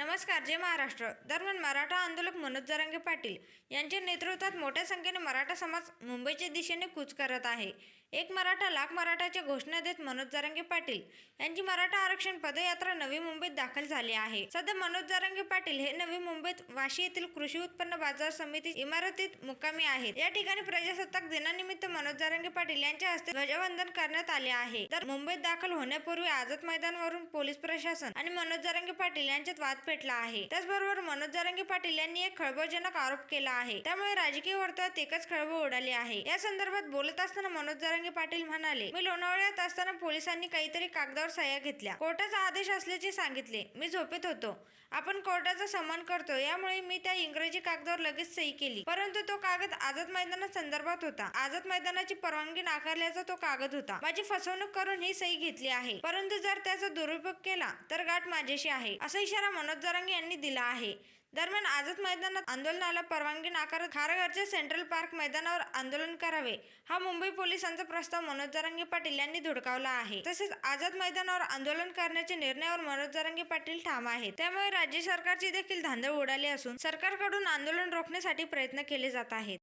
नमस्कार जय महाराष्ट्र. दरम्यान मराठा आंदोलक मनोज जरांगे पाटील यांच्या नेतृत्वात मोठ्या संख्येने मराठा समाज मुंबईच्या दिशेने कूच करत आहे. एक मराठा लाख मराठाच्या घोषणा देत मनोज जरांगे पाटील यांची मराठा आरक्षण पदयात्रा नवी मुंबईत दाखल झाली आहे. सध्या मनोज जरांगे पाटील हे नवी मुंबईत वाशी येथील कृषी उत्पन्न बाजार समिती इमारतीत मुक्कामी आहेत. या ठिकाणी प्रजासत्ताक दिनानिमित्त मनोज जरांगे पाटील यांच्या हस्ते ध्वजवंदन करण्यात आले आहे. तर मुंबईत दाखल होण्यापूर्वी आझाद मैदानवरून पोलीस प्रशासन आणि मनोज जरांगे पाटील यांच्यात वाद पेटला आहे. त्याचबरोबर मनोज जारंगी पाटील यांनी एक खळबळजनक आरोप केला आहे. त्यामुळे राजकीय वर्तुळात एकच खळबळ उडाली आहे. या संदर्भात बोलत असताना मनोज जारंगी पाटील म्हणाले मी लोणावळ्यात असताना पोलिसांनी काहीतरी कागदावर सह्या घेतल्या. कोर्टाचा आदेश असल्याचे सांगितले. मी झोपेत होतो. आपण कोर्टाचा सन्मान करतो. यामुळे मी त्या इंग्रजी कागदावर लगेच सही केली. परंतु तो कागद आझाद मैदाना संदर्भात होता. आझाद मैदानाची परवानगी नाकारल्याचा तो कागद होता. माझी फसवणूक करून ही सही घेतली आहे. परंतु जर त्याचा दुरुपयोग केला तर गाठ माझ्याशी आहे. असा इशारा मनोज जरांगे यांनी दिला आहे. दरम्यान आझाद मैदानात आंदोलनाला परवानगी नाकारत खारघरच्या सेंट्रल पार्क मैदानावर आंदोलन करावे हा मुंबई पोलिसांचा प्रस्ताव मनोज जरांगे पाटील यांनी धुडकावला आहे. तसेच आझाद मैदानावर आंदोलन करण्याच्या निर्णयावर मनोज जरांगे पाटील ठाम आहेत. त्यामुळे राज्य सरकारची देखील धांदळ उडाली असून सरकारकडून आंदोलन रोखण्यासाठी प्रयत्न केले जात आहेत.